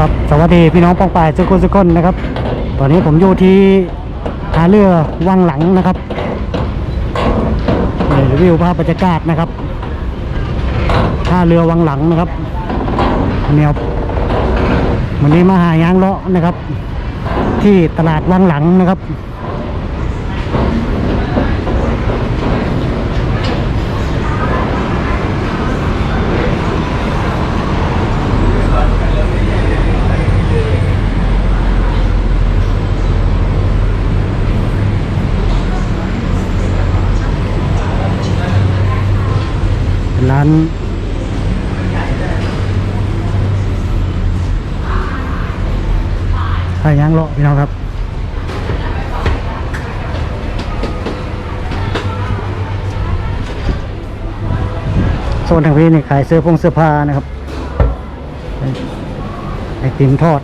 ครับสวัสดีพี่น้องปองปายสุกคนสุกคนนะครับ ตอนนี้ผมอยู่ที่ท่าเรือวังหลังนะครับนี่รีวิวภาพบรรยากาศนะครับท่าเรือวังหลังนะครับเนี่ยวันนี้มาหายางเลาะนะครับ ที่ตลาดวังหลังนะครับ ขายยางเลาะพี่น้องครับโซนทางพี่นี่ขายเสื้อพงเสื้อผ้านะครับไอติมทอด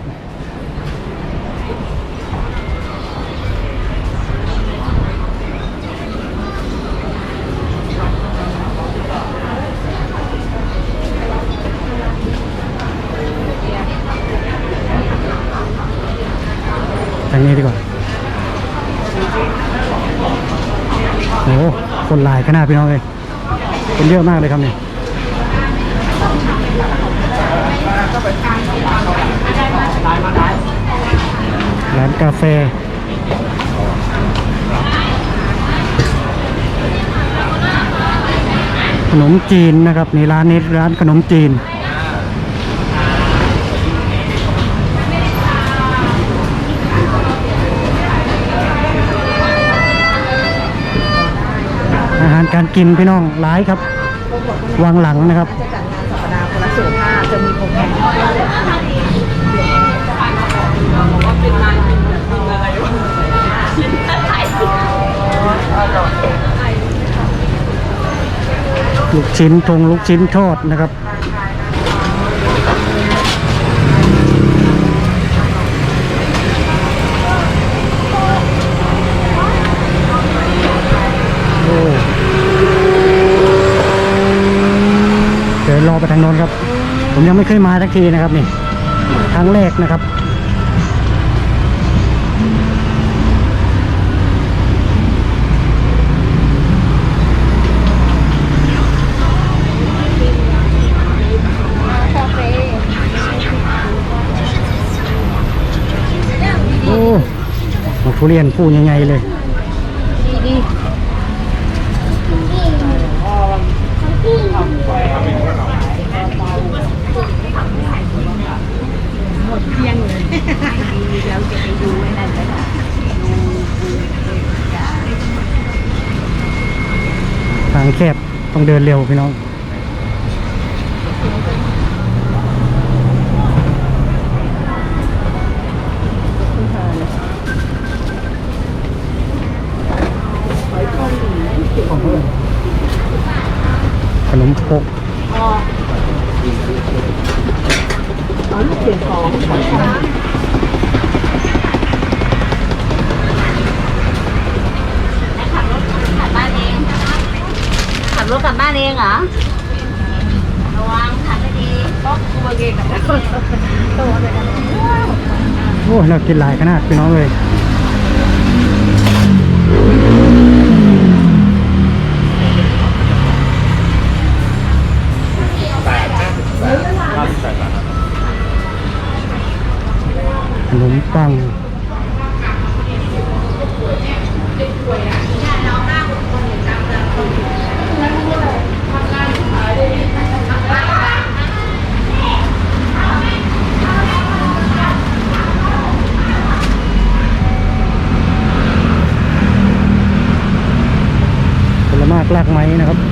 ดีกว่าโอ้คนหลายขนาดพี่น้องเลยคนเยอะมากเลยครับเนี่ยร้านกาแฟขนมจีนนะครับนี่ร้านนี้ร้านขนมจีน หารการกินพี่น้องหลายครับ วางหลังนะครับจะจัดงานสัปดาห์คนละสุภาพจะมีโปรแกรมลูกชิ้นทงลูกชิ้นทอดนะครับโอ้เดี๋ยว รอไปทางโน้นครับ ผมยังไม่เคยมาสักทีนะครับนี่ครั้งแรกนะครับโอ้มาทุเรียนผู้ใหญ่ๆเลย แคบต้องเดินเร็วพี่น้องขนมคก เอาลูกเสียงของ ขับรถกลับบ้านเอง ขับรถกลับบ้านเองเหรอ ระวังขับให้ดีป๊อกตัวเก่งกับตัวเลยนะ โอ้น่ากินหลายขนาดพี่น้องเลยขนมปัง ผลไม้ลากไม้ นะครับ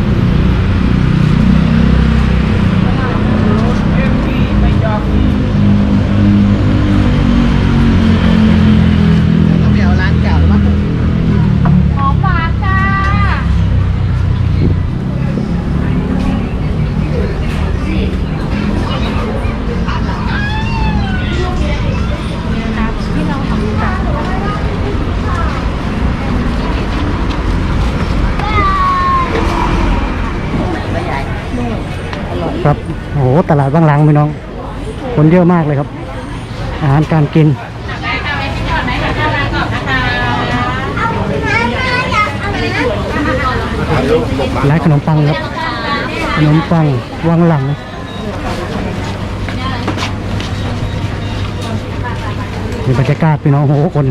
ครับโอ้โหตลาดบางหลังพี่น้อง คนเยอะมากเลยครับ อาหารการกินร้านขนมปังครับ ขนมปังวังหลังมีบรรยากาศพี่น้องโหคน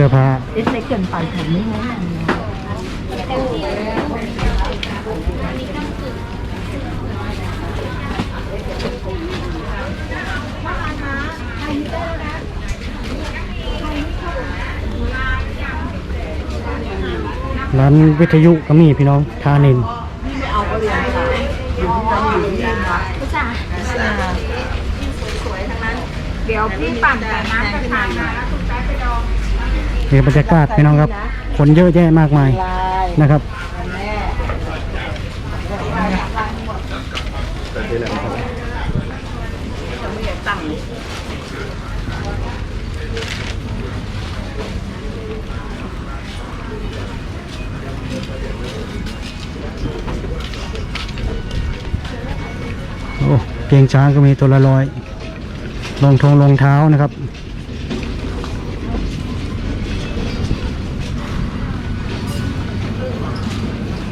สื้อผ้าเล็กเกินไปถึงไม่ไหมร้านวิทยุก็มีพี่น้องทานินเดี๋ยวพี่ปั่นแต่น้ำจะทานนะ นี่บรรยากาศพี่น้องครับ คนเยอะแยะมากมายนะครับโอ้เพียงช้างก็มีตัวละร้อยรองทงรองเท้านะครับ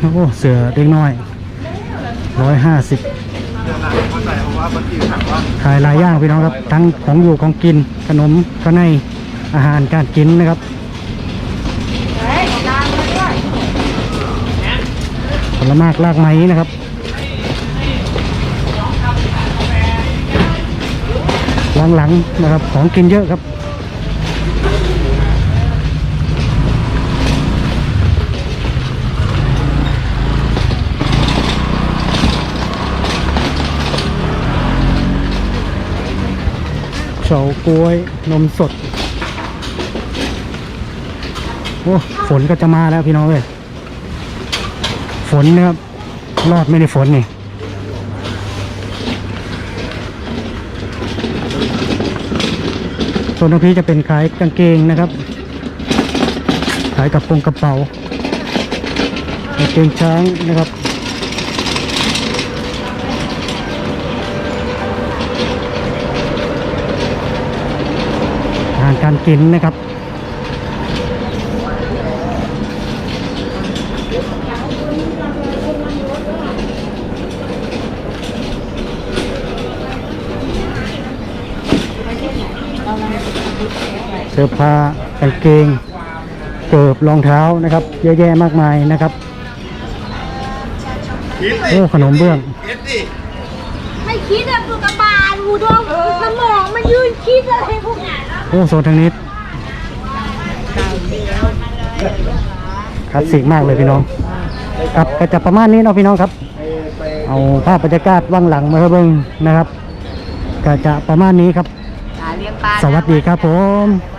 โอ้เสือเด็กน้อยร้อยห้าสิบขายหลายอย่างพี่น้องครับ ทั้งของอยู่ของกินขนมก็ในอาหารการกินนะครับผลไม้ลากไม้นะครับหลังๆนะครับของกินเยอะครับ เฉาก๊วยนมสด โอ้ฝนก็จะมาแล้วพี่น้องเอ้ยฝนนะครับรอดไม่ได้ฝนนี่ส่วนตรงนี้จะเป็นขายกางเกงนะครับ ขายกับโปรงกระเป๋ากางเกงช้างนะครับ การกินนะครับ เสื้อผ้ากางเกง เกิบรองเท้านะครับ เยอะแยะมากมายนะครับโอ้ขนมเบื้องไม่คิดอะปกระบาลหูดงสมองมันยืนคิดอะไรพวกนี้ โอ้โซนทางนี้คลาสสิกมากเลยพี่น้อง ครับก็จะประมาณนี้เนาะพี่น้องครับ เอาภาพบรรยากาศว่างหลังมาครับเบิ่งนะครับก็จะประมาณนี้ครับ สวัสดีครับผม